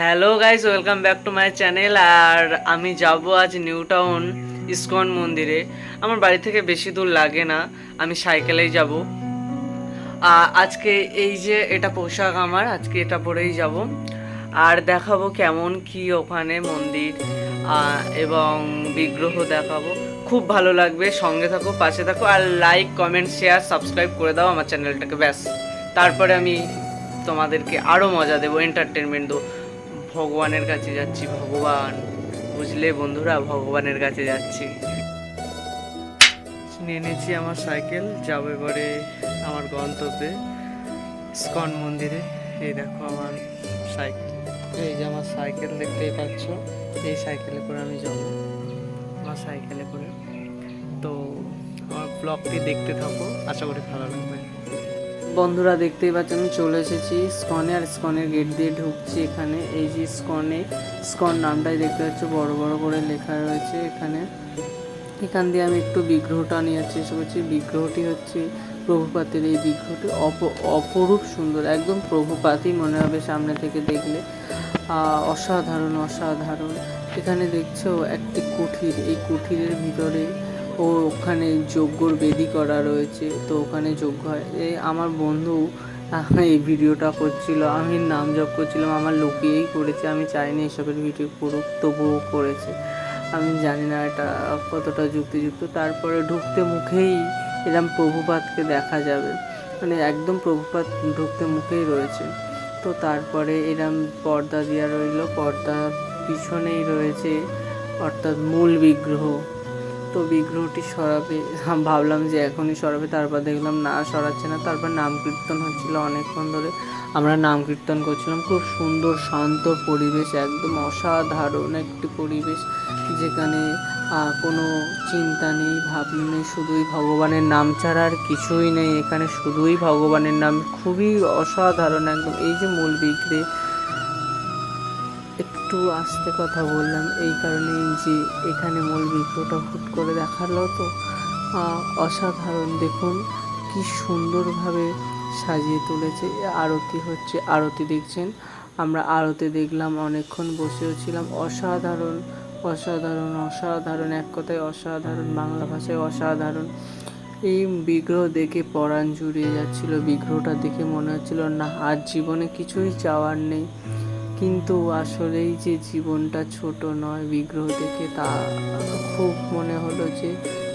Hello guys, welcome back to my channel. আর আমি যাব আজ নিউ টাউন, ইসকন মন্দিরে। আমার বাড়ি থেকে বেশি দূর লাগে না, আমি সাইকেলেই যাব। আজকে এই যে এটা পোশাক আমার, আজকে এটা পরেই যাব। আর দেখাবো কেমন কি ওখানে মন্দির এবং বিগ্রহ দেখাবো। খুব ভালো লাগবে, সঙ্গে থাকো, পাশে থাকো, আর লাইক কমেন্ট শেয়ার সাবস্ক্রাইব করে দাও আমার চ্যানেলটাকে, ব্যাস। তারপরে আমি তোমাদেরকে আরও মজা দেবো এন্টারটেনমেন্ট দেবো। ভগবানের কাছে যাচ্ছি, ভগবান। বুঝলে বন্ধুরা, ভগবানের কাছে যাচ্ছি। নিয়ে নিয়েছি আমার সাইকেল, যাব এবারে আমার গন্তব্যে স্কন মন্দিরে। এই দেখো আমার সাইকেল। এই যে আমার সাইকেল দেখতেই পাচ্ছ, এই সাইকেলে করে আমি যাব। আমার সাইকেলে করে। তো আমার ব্লগটি দেখতে থাকো, আশা করি ভালো লাগবে। বন্ধুরা দেখতেই পাচ্ছেন আমি চলে এসেছি স্কনে আর স্কনের গেট দিয়ে ঢুকছি এখানে। এই যে স্কনে, স্কন নামটাই দেখতে পাচ্ছ, বড় বড় করে লেখা রয়েছে এখানে। এখান দিয়ে আমি একটু বিগ্রহটা নেওয়ার চেষ্টা করছি, বিগ্রহটি হচ্ছে প্রভুপাতের। এই বিগ্রহটি অপ, অপরূপ সুন্দর, একদম প্রভুপাতই মনে হবে সামনে থেকে দেখলে। অসাধারণ অসাধারণ। এখানে দেখছ একটি কুঠির, এই কুঠিরের ভিতরে ও ওখানে যজ্ঞর বেদি করা রয়েছে, তো ওখানে যজ্ঞ হয়। এই আমার বন্ধু এই ভিডিওটা করছিল, আমি নাম জপ করছিলাম, আমার লুকিয়েই করেছে, আমি চাইনি এসবের ভিডিও করুক, তবুও করেছে। আমি জানি না এটা কতটা যুক্তিযুক্ত, তারপরে ঢুকতে মুখেই এরম প্রভুপাতকে দেখা যাবে। মানে একদম প্রভুপাত ঢুকতে মুখেই রয়েছে। তো তারপরে এরম পর্দা দেওয়া রইল, পর্দার পিছনেই রয়েছে, অর্থাৎ মূল বিগ্রহ। তো বিগ্রহটি সরাবে। ভাবলাম যে এখনই সরাবে, তারপর দেখলাম না সরাচ্ছে না। তারপর নাম কীর্তন হচ্ছিল অনেকক্ষণ ধরে। আমরা নাম কীর্তন করছিলাম। খুব সুন্দর, শান্ত পরিবেশ, একদম অসাধারণ একটি পরিবেশ, যেখানে কোনো চিন্তা নেই, ভাবনা নেই, শুধুই ভগবানের নাম ছাড়া আর কিছুই নেই। এখানে শুধুই ভগবানের নাম। খুবই অসাধারণ একদম। এই যে মূল বিগ্রহে একটু আস্তে কথা বললাম, এই কারণেই যে এখানে মূল বিগ্রহটা হুট করে দেখাল তো। অসাধারণ, দেখুন কি সুন্দরভাবে সাজিয়ে তুলেছে, আরতি হচ্ছে আরতি, দেখছেন? আমরা আরতি দেখলাম, অনেকক্ষণ বসেও ছিলাম। অসাধারণ অসাধারণ অসাধারণ, এক কথায় অসাধারণ, বাংলা ভাষায় অসাধারণ। এই বিগ্রহ দেখে পরাণ জুড়িয়ে যাচ্ছিল, বিগ্রহটা দেখে মনে হচ্ছিল, না আর জীবনে কিছুই চাওয়ার নেই। কিন্তু আসলেই যে জীবনটা ছোট নয়, বিগ্রহ দেখে তা খুব মনে হলো যে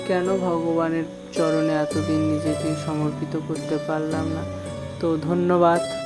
কেন ভগবানের চরণে এতদিন নিজেকে সমর্পিত করতে পারলাম না। তো ধন্যবাদ।